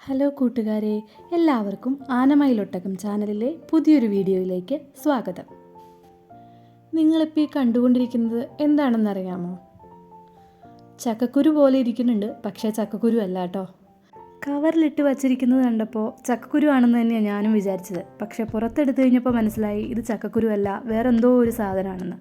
Hello കൂട്ടുകാരെ എല്ലാവർക്കും ആനമയിലൊട്ടകം ചാനലിലെ പുതിയൊരു വീഡിയോയിലേക്ക് സ്വാഗതം. നിങ്ങളിപ്പോൾ ഈ കണ്ടുകൊണ്ടിരിക്കുന്നത് എന്താണെന്നറിയാമോ? ചക്കക്കുരു പോലെ ഇരിക്കുന്നുണ്ട് പക്ഷേ ചക്കക്കുരു അല്ല കേട്ടോ. കവറിലിട്ട് വച്ചിരിക്കുന്നത് കണ്ടപ്പോൾ ചക്കക്കുരു ആണെന്ന് തന്നെയാണ് ഞാനും വിചാരിച്ചത്. പക്ഷേ പുറത്തെടുത്ത് കഴിഞ്ഞപ്പോൾ മനസ്സിലായി ഇത് ചക്കക്കുരു അല്ല വേറെന്തോ ഒരു സാധനമാണെന്ന്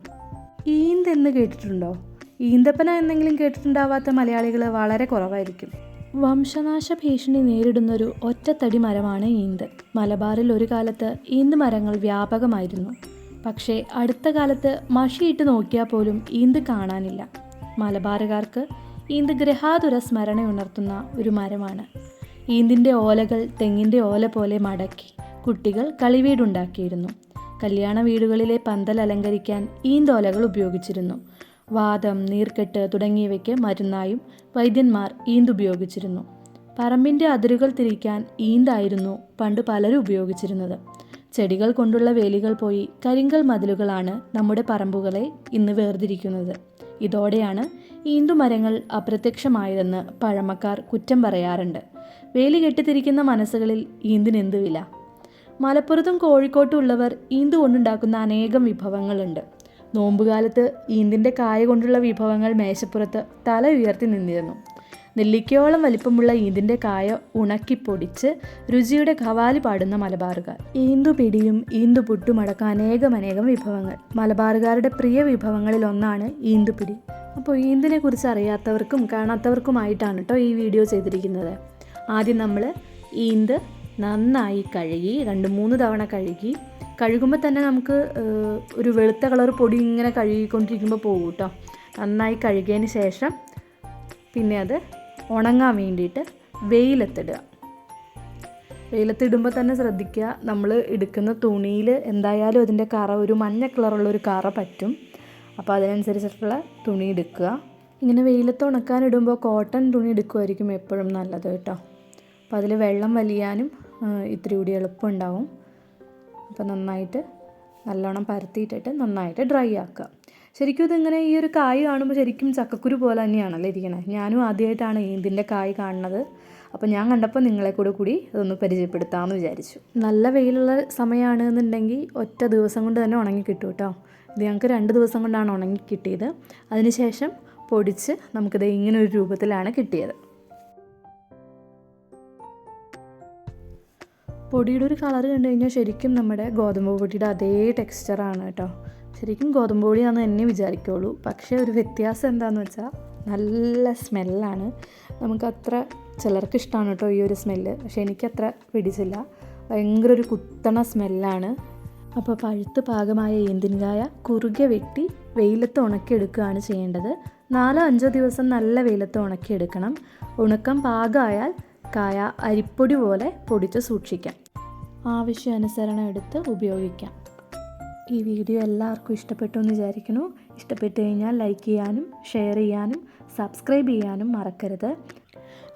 ഈന്തെന്ന് കേട്ടിട്ടുണ്ടോ? ഈന്തപ്പന എന്നെങ്കിലും കേട്ടിട്ടുണ്ടാവാത്ത മലയാളികൾ വളരെ കുറവായിരിക്കും. വംശനാശ ഭീഷണി നേരിടുന്നൊരു ഒറ്റത്തടി മരമാണ് ഈന്ത്. മലബാറിൽ ഒരു കാലത്ത് ഈന്ത് മരങ്ങൾ വ്യാപകമായിരുന്നു. പക്ഷേ അടുത്ത കാലത്ത് മഷിയിട്ട് നോക്കിയാൽ പോലും ഈന്ത് കാണാനില്ല. മലബാറുകാർക്ക് ഈന്ത് ഗ്രഹാതുര സ്മരണ ഉണർത്തുന്ന ഒരു മരമാണ്. ഈന്തിന്റെ ഓലകൾ തെങ്ങിന്റെ ഓല പോലെ മടക്കി കുട്ടികൾ കളിവീടുണ്ടാക്കിയിരുന്നു. കല്യാണ വീടുകളിലെ പന്തൽ അലങ്കരിക്കാൻ ഈന്തോലകൾ ഉപയോഗിച്ചിരുന്നു. വാദം നീർക്കെട്ട് തുടങ്ങിയവയ്ക്ക് മരുന്നായും വൈദ്യന്മാർ ഈന്തുപയോഗിച്ചിരുന്നു. പറമ്പിന്റെ അതിരുകൾ തിരിക്കാൻ ഈന്തായിരുന്നു പണ്ട് പലരും ഉപയോഗിച്ചിരുന്നത്. ചെടികൾ കൊണ്ടുള്ള വേലികൾ പോയി കരിങ്കൽ മതിലുകളാണ് നമ്മുടെ പറമ്പുകളെ ഇന്ന് വേർതിരിക്കുന്നത്. ഇതോടെയാണ് ഈന്തുമരങ്ങൾ അപ്രത്യക്ഷമായതെന്ന് പഴമക്കാർ കുറ്റം പറയാറുണ്ട്. വേലി കെട്ടിത്തിരിക്കുന്ന മനസ്സുകളിൽ ഈന്തിനെന്ത് വില മലപ്പുറത്തും കോഴിക്കോട്ടും ഉള്ളവർ ഈന്തു കൊണ്ടുണ്ടാക്കുന്ന അനേകം വിഭവങ്ങളുണ്ട്. നോമ്പുകാലത്ത് ഈന്തിന്റെ കായ കൊണ്ടുള്ള വിഭവങ്ങൾ മേശപ്പുറത്ത് തല ഉയർത്തി നിന്നിരുന്നു. നെല്ലിക്കയോളം വലിപ്പമുള്ള ഈന്തിന്റെ കായ ഉണക്കിപ്പൊടിച്ച് രുചിയുടെ ഖവാലി പാടുന്ന മലബാറുകാർ. ഈന്തു പിടിയും ഈന്തു പുട്ടും അടക്കം അനേകം അനേകം വിഭവങ്ങൾ. മലബാറുകാരുടെ പ്രിയ വിഭവങ്ങളിൽ ഒന്നാണ് ഈന്തുപിടി അപ്പോൾ ഈന്തിനെ കുറിച്ച് അറിയാത്തവർക്കും കാണാത്തവർക്കുമായിട്ടാണ് കേട്ടോ ഈ വീഡിയോ ചെയ്തിരിക്കുന്നത്. ആദ്യം നമ്മൾ ഈന്ത് നന്നായി കഴുകി രണ്ട് മൂന്ന് തവണ കഴുകി കഴുകുമ്പോൾ തന്നെ നമുക്ക് ഒരു വെളുത്ത കളർ പൊടി ഇങ്ങനെ കഴുകിക്കൊണ്ടിരിക്കുമ്പോൾ പോകും കേട്ടോ നന്നായി കഴുകിയതിന് ശേഷം പിന്നെ അത് ഉണങ്ങാൻ വേണ്ടിയിട്ട് വെയിലത്തിടുക. വെയിലത്തിടുമ്പോൾ തന്നെ ശ്രദ്ധിക്കുക നമ്മൾ എടുക്കുന്ന തുണിയിൽ എന്തായാലും അതിന്റെ കറ ഒരു മഞ്ഞ കളറുള്ള ഒരു കറ പറ്റും. അപ്പോൾ അതിനനുസരിച്ചിട്ടുള്ള തുണി എടുക്കുക. ഇങ്ങനെ വെയിലത്ത് ഉണക്കാൻ ഇടുമ്പോൾ കോട്ടൺ തുണി എടുക്കുമായിരിക്കും എപ്പോഴും നല്ലത് കേട്ടോ അപ്പോൾ അതിൽ വെള്ളം വലിയാനും ഇത്തിരി കൂടി എളുപ്പമുണ്ടാവും അപ്പോൾ നന്നായിട്ട് നല്ലോണം പരത്തിയിട്ടിട്ട് നന്നായിട്ട് ഡ്രൈ ആക്കുക. ശരിക്കും ഇതിങ്ങനെ ഈ ഒരു കായ് കാണുമ്പോൾ ശരിക്കും ചക്കക്കുരു പോലെ തന്നെയാണല്ലോ ഇരിക്കണേ. ഞാനും ആദ്യമായിട്ടാണ് ഇതിന്റെ കായ് കാണുന്നത്. അപ്പോൾ ഞാൻ കണ്ടപ്പോൾ നിങ്ങളെ കൂടെ കൂടി ഇതൊന്ന് പരിചയപ്പെടുത്താമെന്ന് വിചാരിച്ചു. നല്ല വെയിലുള്ള സമയമാണ് എന്നുണ്ടെങ്കിൽ ഒറ്റ ദിവസം കൊണ്ട് തന്നെ ഉണങ്ങി കിട്ടും കേട്ടോ. ഇത് ഞങ്ങൾക്ക് രണ്ട് ദിവസം കൊണ്ടാണ് ഉണങ്ങി കിട്ടിയത്. അതിനുശേഷം പൊടിച്ച് നമുക്കിത് ഇങ്ങനെ ഒരു രൂപത്തിലാണ് കിട്ടിയത്. പൊടിയുടെ ഒരു കളർ കണ്ടു കഴിഞ്ഞാൽ ശരിക്കും നമ്മുടെ ഗോതമ്പ് പൊടിയുടെ അതേ ടെക്സ്ചറാണ് കേട്ടോ. ശരിക്കും ഗോതമ്പ് പൊടിയാണെന്ന് തന്നെ വിചാരിക്കുള്ളൂ. പക്ഷേ ഒരു വ്യത്യാസം എന്താണെന്ന് വെച്ചാൽ നല്ല സ്മെല്ലാണ് നമുക്കത്ര ചിലർക്ക് ഇഷ്ടമാണ് കേട്ടോ ഈ ഒരു സ്മെല്ല് പക്ഷേ എനിക്കത്ര പിടിച്ചില്ല. ഭയങ്കര ഒരു കുത്തണ സ്മെല്ലാണ് അപ്പോൾ പഴുത്ത് പാകമായ ഏന്തിൻകായ കുറുകെ വെട്ടി വെയിലത്ത് ഉണക്കിയെടുക്കുകയാണ് ചെയ്യേണ്ടത്. നാലോ അഞ്ചോ ദിവസം നല്ല വെയിലത്ത് ഉണക്കിയെടുക്കണം. ഉണക്കം പാകമായാൽ കായ അരിപ്പൊടി പോലെ പൊടിച്ച് സൂക്ഷിക്കാം. ആവശ്യാനുസരണം എടുത്ത് ഉപയോഗിക്കാം. ഈ വീഡിയോ എല്ലാവർക്കും ഇഷ്ടപ്പെട്ടു എന്ന് വിചാരിക്കുന്നു. ഇഷ്ടപ്പെട്ട് കഴിഞ്ഞാൽ ലൈക്ക് ചെയ്യാനും ഷെയർ ചെയ്യാനും സബ്സ്ക്രൈബ് ചെയ്യാനും മറക്കരുത്.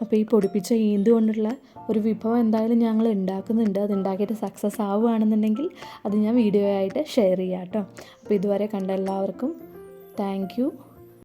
അപ്പോൾ ഈ പൊടിപ്പിച്ച ഈന്ത് കൊണ്ടുള്ള ഒരു വിഭവം എന്തായാലും ഞങ്ങൾ ഉണ്ടാക്കുന്നുണ്ട്. അത് ഉണ്ടാക്കിയിട്ട് സക്സസ് ആവുകയാണെന്നുണ്ടെങ്കിൽ അത് ഞാൻ വീഡിയോ ആയിട്ട് ഷെയർ ചെയ്യാം കേട്ടോ. അപ്പോൾ ഇതുവരെ കണ്ട എല്ലാവർക്കും താങ്ക്